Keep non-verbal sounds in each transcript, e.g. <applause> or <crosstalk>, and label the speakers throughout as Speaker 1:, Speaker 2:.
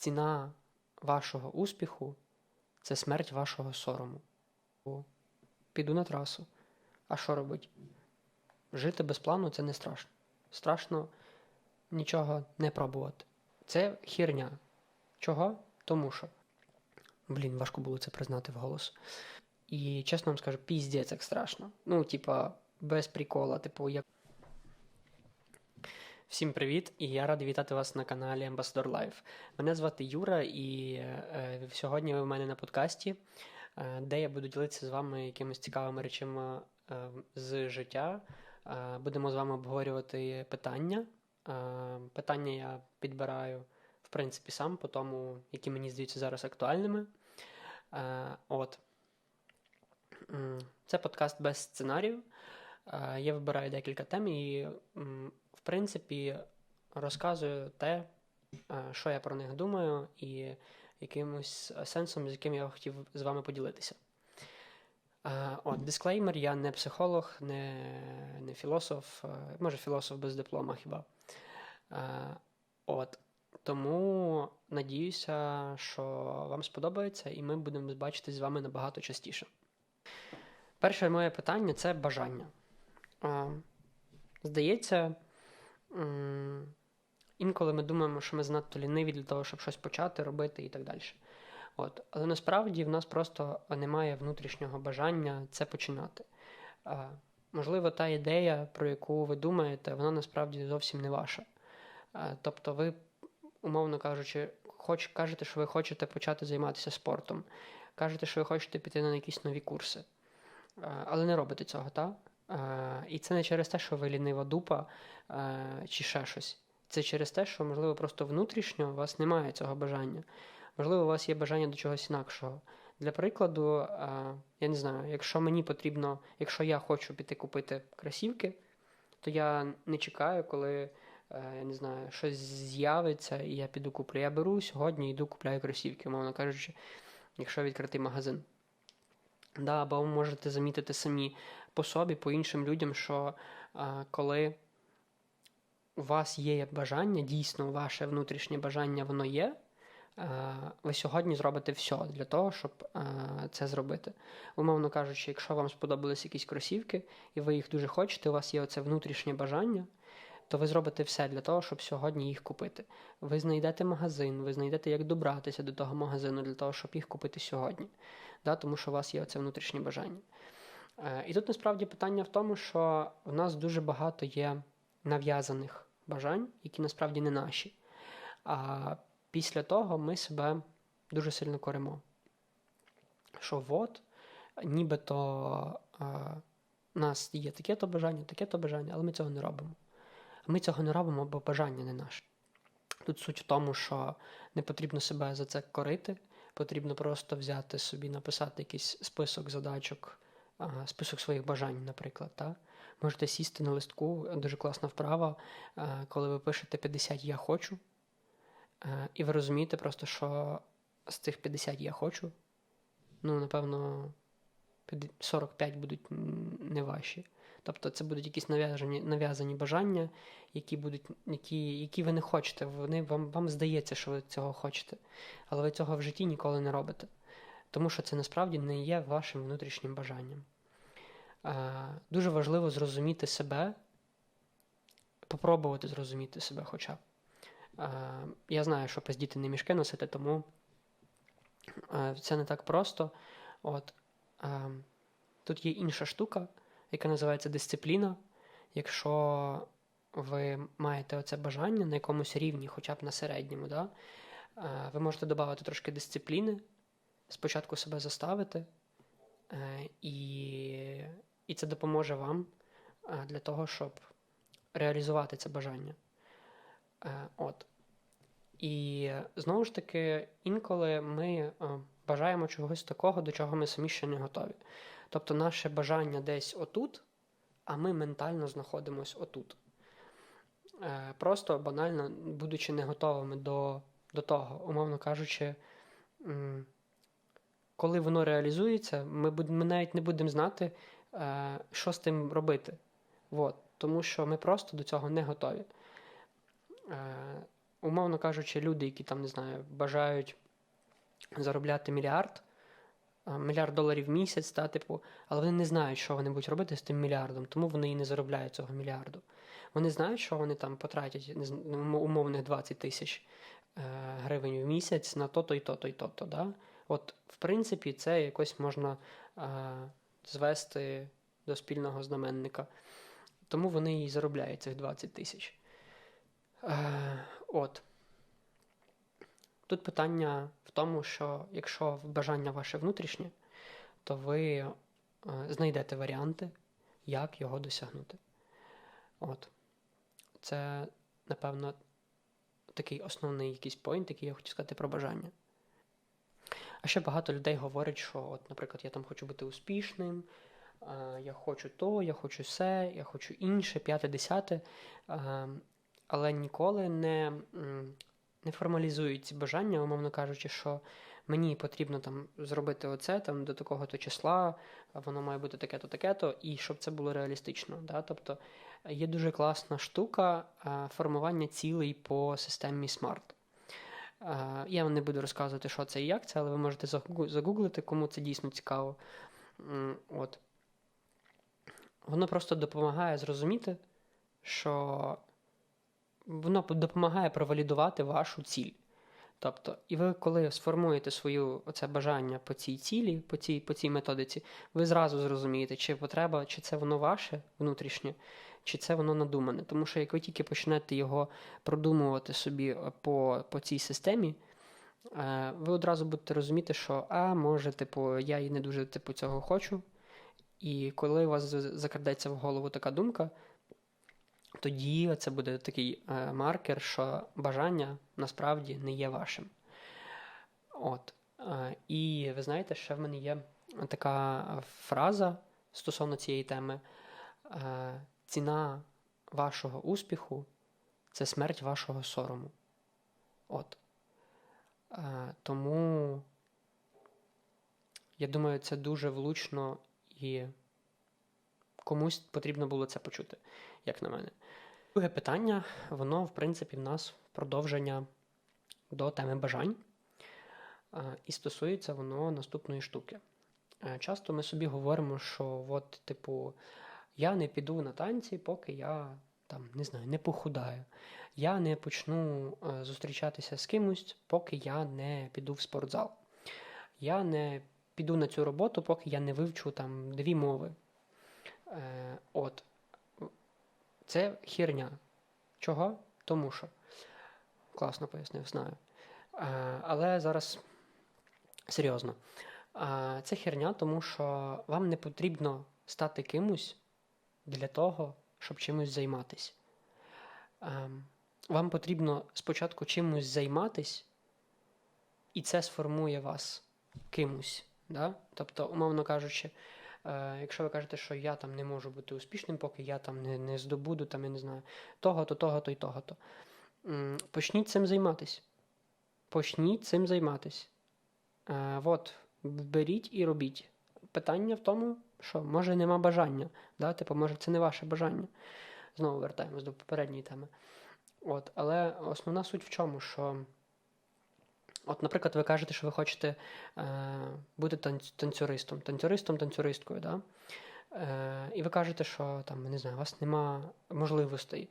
Speaker 1: ціна вашого успіху це смерть вашого сорому. Піду на трасу. А що робить? Жити без плану це не страшно. Страшно нічого не пробувати. Це хірня. Чого? Тому що. Блін, важко було це признати вголос. І чесно вам скажу, піздець як страшно. Ну, типа, без прикола, типу, як. Всім привіт! І я радий вітати вас на каналі Ambassador Life. Мене звати Юра, і е, сьогодні ви в мене на подкасті, е, де я буду ділитися з вами якимись цікавими речами е, з життя. Е, будемо з вами обговорювати питання. Е, питання я підбираю, в принципі, сам по тому, які мені здаються зараз актуальними. Е, от. Це подкаст без сценарію. Е, Я вибираю декілька тем і, в принципі, розказую те, е, що я про них думаю, і якимось сенсом, з яким я хотів з вами поділитися. Е, От, дисклеймер, я не психолог, не, не філософ, е, може філософ без диплома хіба. От. Тому надіюся, що вам сподобається, і ми будемо бачитись з вами набагато частіше. Перше моє питання це бажання. Здається, інколи ми думаємо, що ми занадто ліниві для того, щоб щось почати робити і так далі. От. Але насправді в нас просто немає внутрішнього бажання це починати. Можливо, та ідея, про яку ви думаєте, вона насправді зовсім не ваша. Тобто, ви, умовно кажучи, хоч, кажете, що ви хочете почати займатися спортом, кажете, що ви хочете піти на якісь нові курси. Але не робите цього, так? І це не через те, що ви лінива дупа чи ще щось. Це через те, що, можливо, просто внутрішньо у вас немає цього бажання. Можливо, у вас є бажання до чогось інакшого. Для прикладу, я не знаю, якщо мені потрібно, якщо я хочу піти купити кросівки, то я не чекаю, коли е, я не знаю, щось з'явиться, і я піду куплю. Я беру сьогодні йду купляю кросівки, умовно кажучи, якщо відкритий магазин. Да, або ви можете замітити самі по собі, по іншим людям, що а, коли у вас є бажання, дійсно, ваше внутрішнє бажання воно є, а, ви сьогодні зробите все для того, щоб а, це зробити. Умовно кажучи, якщо вам сподобались якісь кросівки, і ви їх дуже хочете, у вас є оце внутрішнє бажання. То ви зробите все для того, щоб сьогодні їх купити. Ви знайдете магазин, ви знайдете, як добратися до того магазину для того, щоб їх купити сьогодні да, тому що у вас є оце внутрішнє бажання. Е, І тут насправді питання в тому, що в нас дуже багато є нав'язаних бажань, які насправді не наші. А після того ми себе дуже сильно коримо. Що от, нібито е, у нас є таке-то бажання, таке-то бажання, але ми цього не робимо. Ми цього не робимо, бо бажання не наше. Тут суть в тому, що не потрібно себе за це корити, потрібно просто взяти собі, написати якийсь список задачок, список своїх бажань, наприклад. Та? Можете сісти на листку, дуже класна вправа, коли ви пишете 50 я хочу, і ви розумієте просто, що з цих 50 я хочу, ну, напевно, 45 будуть не ваші. Тобто це будуть якісь нав'язані, нав'язані бажання, які будуть, які, які ви не хочете. Вони вам, вам здається, що ви цього хочете, але ви цього в житті ніколи не робите. Тому що це насправді не є вашим внутрішнім бажанням. А, Дуже важливо зрозуміти себе, попробувати зрозуміти себе хоча б. А, Я знаю, що пиздіти не мішки носити, тому а, це не так просто. От, а, Тут є інша штука яка називається дисципліна. Якщо ви маєте оце бажання на якомусь рівні, хоча б на середньому, да, е, ви можете додати трошки дисципліни, спочатку себе заставити, е, і і це допоможе вам е, для того, щоб реалізувати це бажання. От. І знову ж таки, інколи ми бажаємо чогось такого, до чого ми самі ще не готові. Тобто наше бажання десь отут, а ми ментально знаходимося отут. Е, просто банально, будучи не готовими до до того, умовно кажучи, коли воно реалізується, ми ми навіть не будемо знати, е, що з тим робити. От. Тому що ми просто до цього не готові. Е, умовно кажучи, люди, які там, не знаю, бажають заробляти мільярд, мільярд доларів в місяць, та, типу, але вони не знають, що вони будуть робити з тим мільярдом, тому вони і не заробляють цього мільярду. Вони знають, що вони там потратять ну, умовних 20 тисяч е, гривень в місяць на то-то і то-то і то-то. Да? От, в принципі, це якось можна е, звести до спільного знаменника. Тому вони і заробляють цих 20 тисяч. Е, от. Тут питання в тому, що якщо бажання ваше внутрішнє, то ви е, знайдете варіанти, як його досягнути. От. Це, напевно, такий основний якийсь поінт, який я хочу сказати про бажання. А ще багато людей говорять, що, от, наприклад, я там хочу бути успішним, е, я хочу то, я хочу все, я хочу інше, п'яте, десяте, е, але ніколи не, не формалізують ці бажання, умовно кажучи, що мені потрібно там зробити оце там до такого-то числа, воно має бути таке-то, таке-то, і щоб це було реалістично. Да? Тобто є дуже класна штука е, формування цілей по системі SMART. Е, Я вам не буду розказувати, що це і як це, але ви можете загуглити, кому це дійсно цікаво. От. Воно просто допомагає зрозуміти, що воно допомагає провалідувати вашу ціль. Тобто, і ви, коли сформуєте свою оце бажання по цій цілі, по цій, по цій методиці, ви зразу зрозумієте, чи потреба, чи це воно ваше внутрішнє, чи це воно надумане. Тому що як ви тільки почнете його продумувати собі е, по, по цій системі, е, ви одразу будете розуміти, що а, може, типу, я і не дуже типу, цього хочу. І коли у вас закрадеться в голову така думка, тоді це буде такий е, маркер, що бажання насправді не є вашим. От. Е, і ви знаєте, ще в мене є така фраза стосовно цієї теми: е, ціна вашого успіху це смерть вашого сорому. От. Тому я думаю, це дуже влучно і комусь потрібно було це почути, як на мене. Друге питання, воно, в принципі, в нас продовження до теми бажань. Е, І стосується воно наступної штуки. Е, Часто ми собі говоримо, що от, типу, я не піду на танці, поки я там, не знаю, не похудаю. Я не почну е, зустрічатися з кимось, поки я не піду в спортзал. Я не піду на цю роботу, поки я не вивчу там дві мови. От. Це херня. Чого? Тому що. Класно пояснив, знаю. Е, але зараз серйозно. Е, це херня, тому що вам не потрібно стати кимось для того, щоб чимось займатись. Е, вам потрібно спочатку чимось займатись, і це сформує вас кимось. Да? Тобто, умовно кажучи, якщо ви кажете, що я там не можу бути успішним, поки я там не, не здобуду, там, я не знаю, того-то, того-то і того-то. Почніть цим займатись. Почніть цим займатись. Е, от, беріть і робіть. Питання в тому, що може нема бажання. Да? Типу, може, це не ваше бажання. Знову вертаємось до попередньої теми. От, але основна суть в чому, що. От, наприклад, ви кажете, що ви хочете е, бути танцюристом, танцюристом, танцюристкою, да? Е, і ви кажете, що там, не знаю, у вас нема можливостей.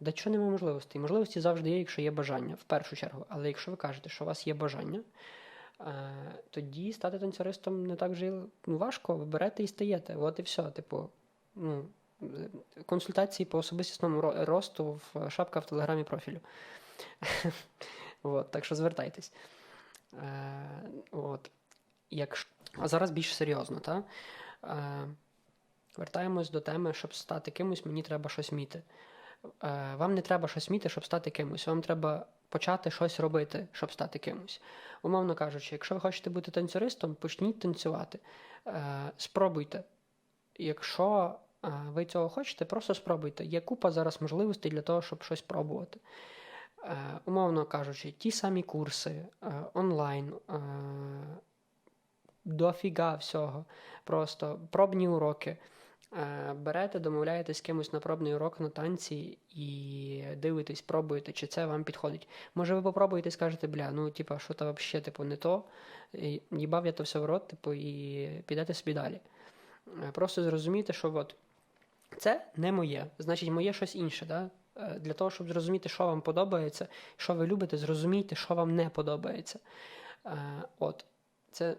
Speaker 1: Да чого нема можливостей? Можливості завжди є, якщо є бажання, в першу чергу. Але якщо ви кажете, що у вас є бажання, е, тоді стати танцюристом не так ну, важко, ви берете і стаєте. От і все. Типу, ну, е, консультації по особистісному росту в шапка в телеграмі профілю. <laughs> От, так що звертайтесь. Е, от. Якщо... А зараз більш серйозно, так? Е, вертаємось до теми, щоб стати кимось, мені треба щось вміти. Е, вам не треба щось вміти, щоб стати кимось. Вам треба почати щось робити, щоб стати кимось. Умовно кажучи, якщо ви хочете бути танцюристом, почніть танцювати. Спробуйте. Якщо ви цього хочете, просто спробуйте. Є купа зараз можливостей для того, щоб щось пробувати. Е, умовно кажучи, ті самі курси е, онлайн, е, дофіга всього, просто пробні уроки. Берете, домовляєтесь з кимось на пробний урок на танці і дивитесь, пробуєте, чи це вам підходить. Може, ви попробуєте і скажете, бля, ну типа, що то взагалі типу, не то. Їбав я то все в рот, типу, і підете собі далі. Просто зрозумійте, що от це не моє, значить, моє щось інше. Да? Е, Для того, щоб зрозуміти, що вам подобається, що ви любите, зрозумійте, що вам не подобається. Е, От, це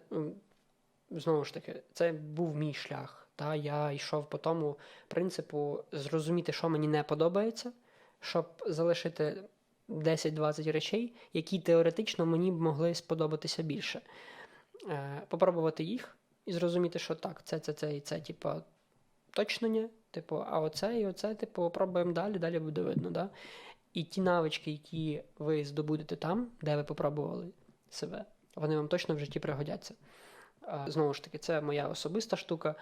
Speaker 1: знову ж таки, це був мій шлях. Та я йшов по тому принципу зрозуміти, що мені не подобається, щоб залишити 10-20 речей, які теоретично мені б могли сподобатися більше. Е, Попробувати їх і зрозуміти, що так, це, це, це і це, типу, точно ні. Типу, а оце і оце, типу, пробуємо далі, далі буде видно. Да? І ті навички, які ви здобудете там, де ви попробували себе, вони вам точно в житті пригодяться. Знову ж таки, це моя особиста штука.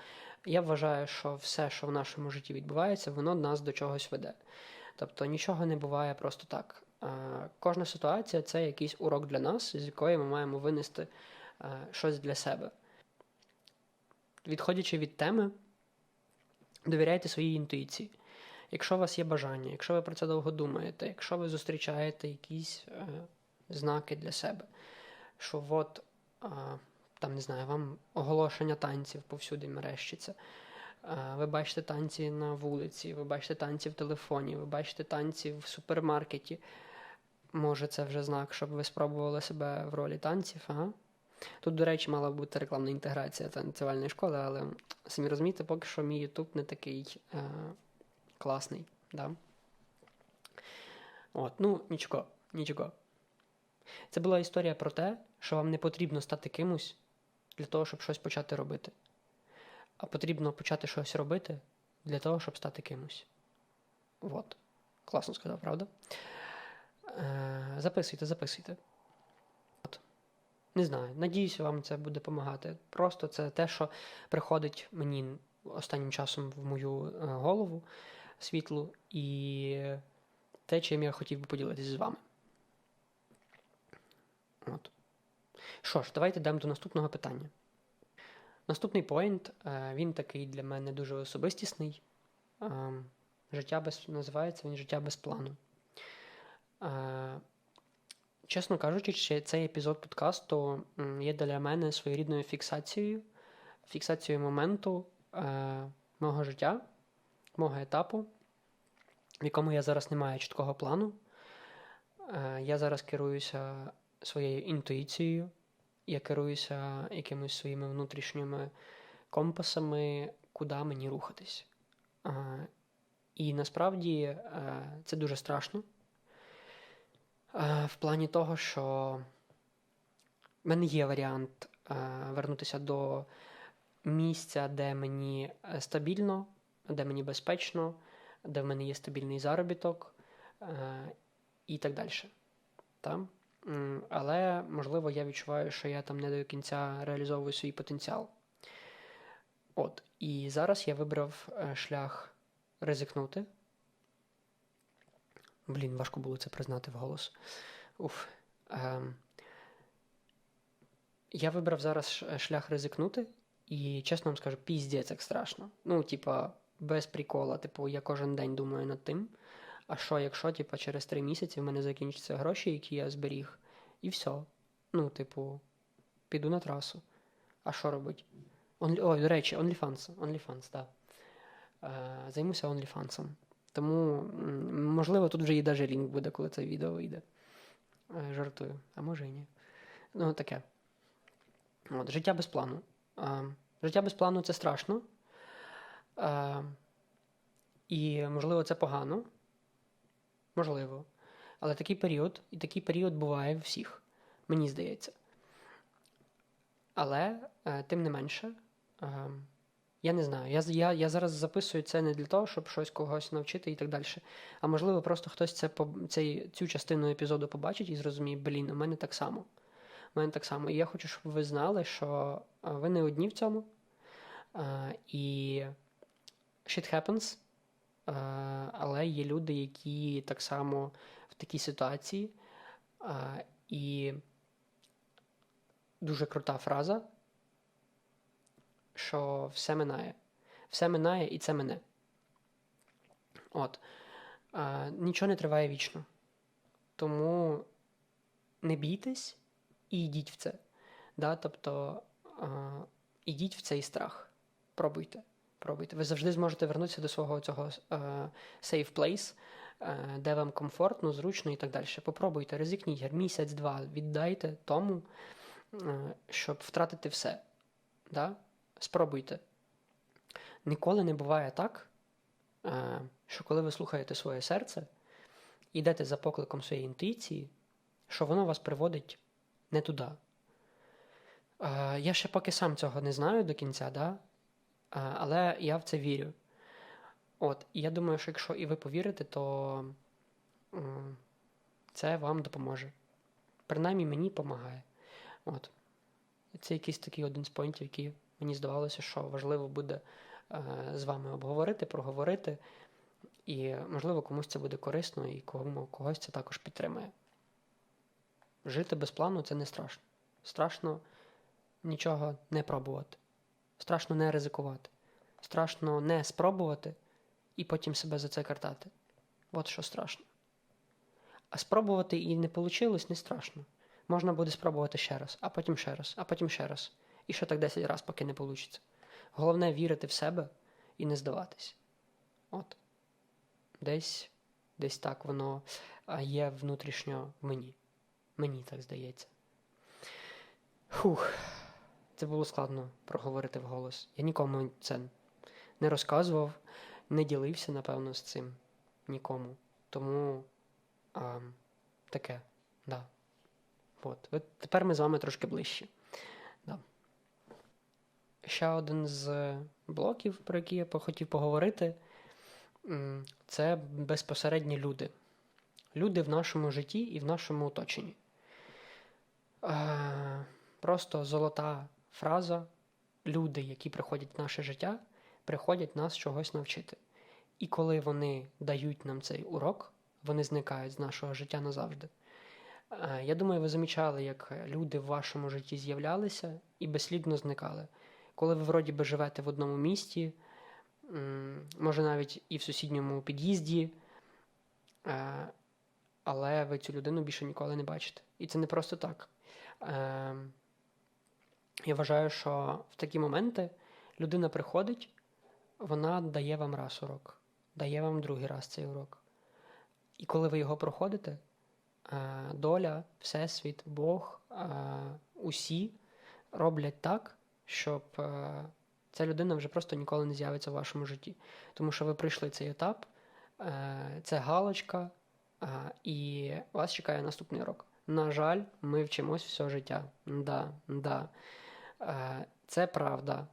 Speaker 1: Я вважаю, що все, що в нашому житті відбувається, воно нас до чогось веде. Тобто нічого не буває просто так. Кожна ситуація це якийсь урок для нас, з якої ми маємо винести щось для себе. Відходячи від теми, довіряйте своїй інтуїції. Якщо у вас є бажання, якщо ви про це довго думаєте, якщо ви зустрічаєте якісь е, знаки для себе, що от, е, там не знаю, вам оголошення танців повсюди мерещиться. Е, ви бачите танці на вулиці, ви бачите танці в телефоні, ви бачите танці в супермаркеті. Може, це вже знак, щоб ви спробували себе в ролі танців, ага. Тут, до речі, мала бути рекламна інтеграція танцювальної школи, але самі розумієте, поки що мій YouTube не такий е, класний. Да? От, ну, нічого, нічого. Це була історія про те, що вам не потрібно стати кимось для того, щоб щось почати робити. А потрібно почати щось робити для того, щоб стати кимось. От. Класно сказав, правда? Е, записуйте, записуйте. Не знаю, надіюсь, вам це буде допомагати. Просто це те, що приходить мені останнім часом в мою е, голову світлу, і те, чим я хотів би поділитися з вами. От. Що ж, давайте йдемо до наступного питання. Наступний поінт, е, він такий для мене дуже особистісний. Е, Життя без називається він життя без плану. Чесно кажучи, цей епізод подкасту є для мене своєрідною фіксацією, фіксацією моменту е, мого життя, мого етапу, в якому я зараз не маю чіткого плану. Е, я зараз керуюся своєю інтуїцією, я керуюся якимись своїми внутрішніми компасами, куди мені рухатись. Е, і насправді е, це дуже страшно. Е, В плані того, що в мене є варіант е, вернутися до місця, де мені е, стабільно, де мені безпечно, де в мене є стабільний заробіток і так далі. Та? М, Але, можливо, я відчуваю, що я там не до кінця реалізовую свій потенціал. От. І зараз я вибрав шлях ризикнути. Блін, важко було це признати вголос. Уф. Ем. Я вибрав зараз шлях ризикнути, і чесно вам скажу, піздець як страшно. Ну, типа, без прикола. Типу, я кожен день думаю над тим. А що, якщо, типа, через три місяці в мене закінчаться гроші, які я зберіг, і все. Ну, типу, піду на трасу. А що робить? Ой, до речі, OnlyFans. OnlyFans, так. Е, займуся OnlyFans. Тому, можливо, тут вже і даже лінк буде, коли це відео вийде. Е, Жартую, а може і ні. Ну, таке. От, життя без плану. А, життя без плану це страшно. А, і, можливо, це погано. Можливо. Але такий період, і такий період буває в всіх, мені здається. Але, е, тим не менше, е, я не знаю. Я, я, я зараз записую це не для того, щоб щось когось навчити і так далі. А можливо, просто хтось це, цей, цю частину епізоду побачить і зрозуміє, блін, у мене так само. У мене так само. І я хочу, щоб ви знали, що ви не одні в цьому. Е, І shit happens. Е, Але є люди, які так само в такій ситуації. Е, І дуже крута фраза, що все минає. Все минає і це мене. От. А, Нічого не триває вічно. Тому не бійтесь і йдіть в це. Да? Тобто а, ідіть в цей страх. Пробуйте. Пробуйте. Ви завжди зможете вернутися до свого цього а, safe place, а, де вам комфортно, зручно і так далі. Попробуйте, ризикніть місяць-два, віддайте тому, а, щоб втратити все. Да? Спробуйте. Ніколи не буває так, що коли ви слухаєте своє серце, йдете за покликом своєї інтуїції, що воно вас приводить не туди. Я ще поки сам цього не знаю до кінця, да? але я в це вірю. От, і я думаю, що якщо і ви повірите, то це вам допоможе. Принаймні мені допомагає. От. Це якийсь такий один з поінтів, який мені здавалося, що важливо буде е, з вами обговорити, проговорити. І, можливо, комусь це буде корисно, і кому, когось це також підтримає. Жити без плану це не страшно. Страшно нічого не пробувати. Страшно не ризикувати. Страшно не спробувати і потім себе за це картати. От що страшно. А спробувати і не вийшло не страшно. Можна буде спробувати ще раз, а потім ще раз, а потім ще раз. І ще так 10 разів, поки не вийде. Головне вірити в себе і не здаватись. От. Десь десь так воно є внутрішньо в мені. Мені так здається. Фух, це було складно проговорити вголос. Я нікому це не розказував, не ділився, напевно, з цим нікому. Тому а, таке, да. От. Тепер ми з вами трошки ближчі. Ще один з блоків, про які я хотів поговорити, це безпосередні люди. Люди в нашому житті і в нашому оточенні. Просто золота фраза. Люди, які приходять в наше життя, приходять нас чогось навчити. І коли вони дають нам цей урок, вони зникають з нашого життя назавжди. Я думаю, ви замічали, як люди в вашому житті з'являлися і безслідно зникали. Коли ви вроді би живете в одному місті, може навіть і в сусідньому під'їзді, але ви цю людину більше ніколи не бачите. І це не просто так. Я вважаю, що в такі моменти людина приходить, вона дає вам раз урок, дає вам другий раз цей урок. І коли ви його проходите, доля, Всесвіт, Бог, усі роблять так, щоб ця людина вже просто ніколи не з'явиться в вашому житті. Тому що ви пройшли цей етап, це галочка, і вас чекає наступний урок. На жаль, ми вчимось все життя. Да, да. Це правда.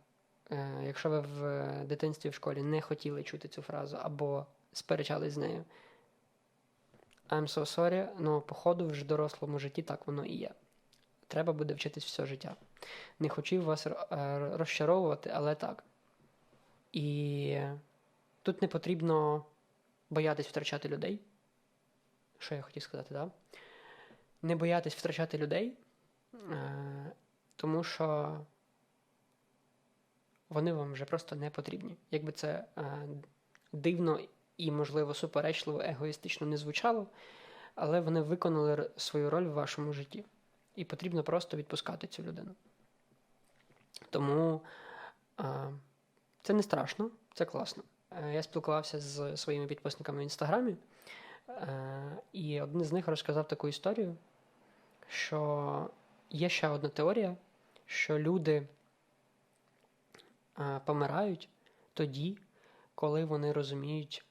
Speaker 1: Е, якщо ви в дитинстві в школі не хотіли чути цю фразу або сперечались з нею, I'm so sorry, але походу в дорослому житті так воно і є. Треба буде вчитись все життя. Не хотів вас е, розчаровувати, але так. І тут не потрібно боятись втрачати людей. Що я хотів сказати, так? Да? Не боятись втрачати людей, е, тому що вони вам вже просто не потрібні. Якби це е, дивно і, можливо, суперечливо, егоїстично не звучало, але вони виконали свою роль в вашому житті. І потрібно просто відпускати цю людину. Тому а, це не страшно, це класно. Е, я спілкувався з своїми підписниками в інстаграмі, е, і один з них розказав таку історію, що є ще одна теорія, що люди помирають тоді, коли вони розуміють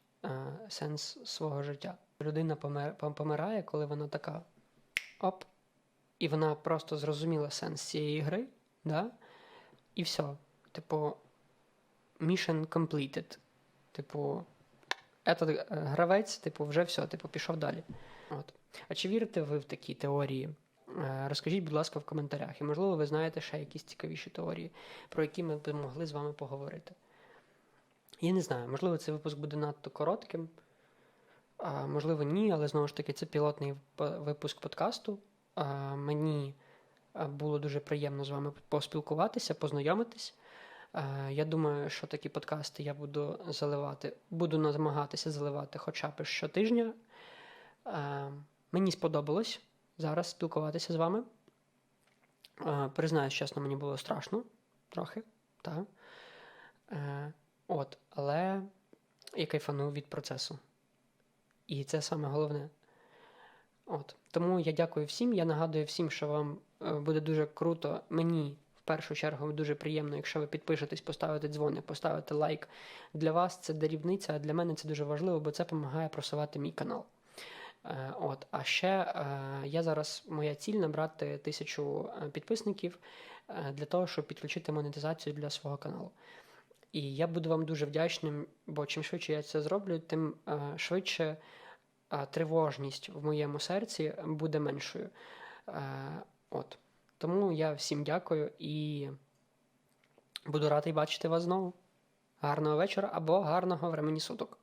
Speaker 1: сенс свого життя. Людина помирає, коли вона така оп, і вона просто зрозуміла сенс цієї гри, да? і все. Типу, mission completed. Типу, этот гравець, типу, вже все, типу, пішов далі. От. А чи вірите ви в такі теорії? Е, розкажіть, будь ласка, в коментарях. І, можливо, ви знаєте ще якісь цікавіші теорії, про які ми б могли з вами поговорити. Я не знаю, можливо, цей випуск буде надто коротким, а, можливо, ні, але знову ж таки, це пілотний випуск подкасту. Мені було дуже приємно з вами поспілкуватися, познайомитись. Я думаю, що такі подкасти я буду заливати, буду намагатися заливати хоча б щотижня. Мені сподобалось зараз спілкуватися з вами. Признаюсь, чесно, мені було страшно трохи. Так. Е, От, але я кайфанув від процесу. І це саме головне. От. Тому я дякую всім. Я нагадую всім, що вам е, буде дуже круто. Мені в першу чергу дуже приємно, якщо ви підпишетесь, поставите дзвоник, поставите лайк. Для вас це дрібниця, а для мене це дуже важливо, бо це допомагає просувати мій канал. Е, От, а ще е, я зараз моя ціль набрати тисячу підписників для того, щоб підключити монетизацію для свого каналу. І я буду вам дуже вдячним, бо чим швидше я це зроблю, тим швидше тривожність в моєму серці буде меншою. Е, От. Тому я всім дякую і буду радий бачити вас знову. Гарного вечора або гарного времені суток.